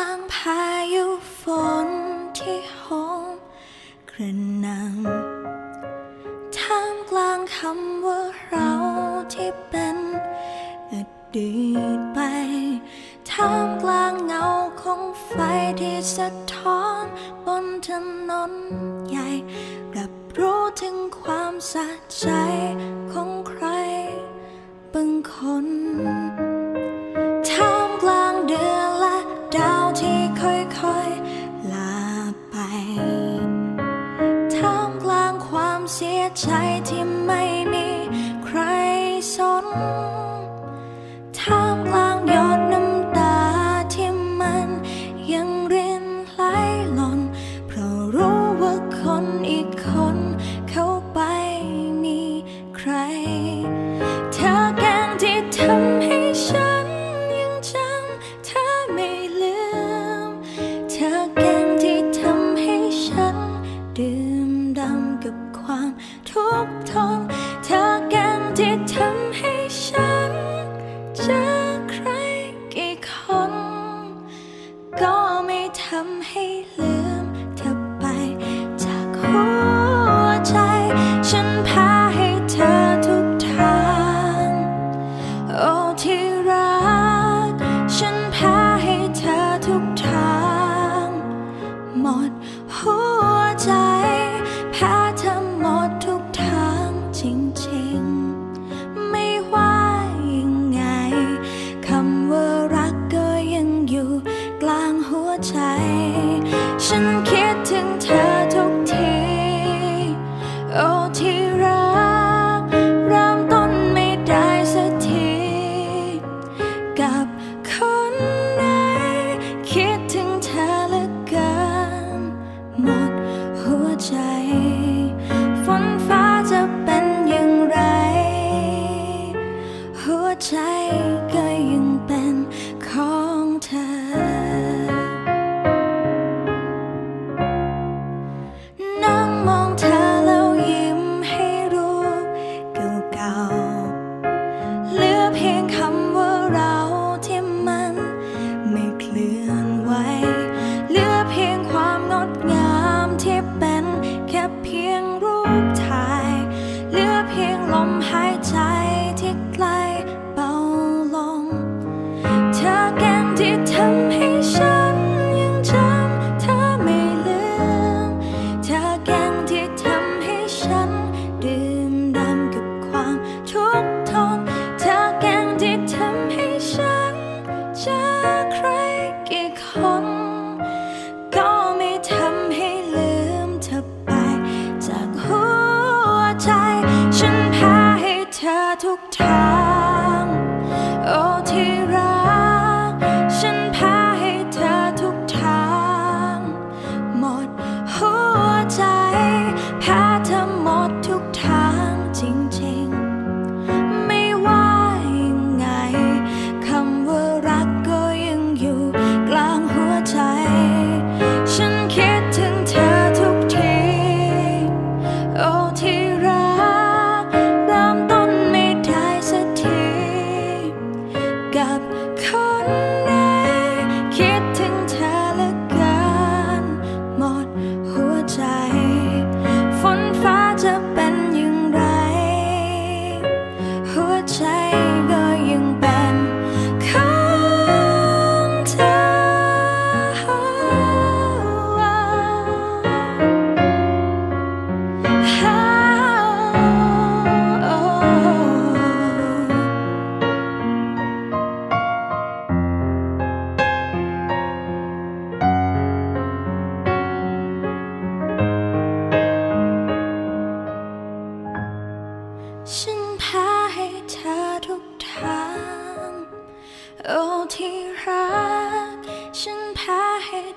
ลางพายุฝนที่โหงกระหน่ำทางกลางคำว่าเราที่เป็นอดีตไปทางกลางเงาของไฟที่สะท้อนบนถนนใหญ่รับรู้ถึงความสะใจของใครบางคน สียใจที่ไม่มีใครสนท่ามกลางหยดน้ำตาที่มันยังรินไหลหล่น เพราะรู้ว่าคนอีกคน เขาไปมีใคร กลางหัวใจ ฉันคิด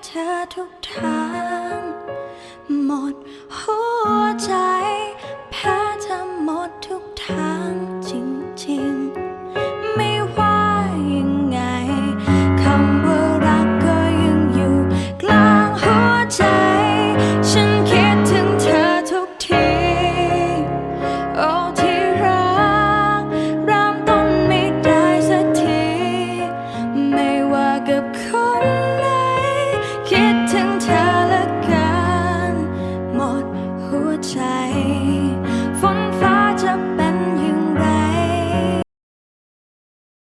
เธอทุกทาง หมดหัวใจ ถึงเธอ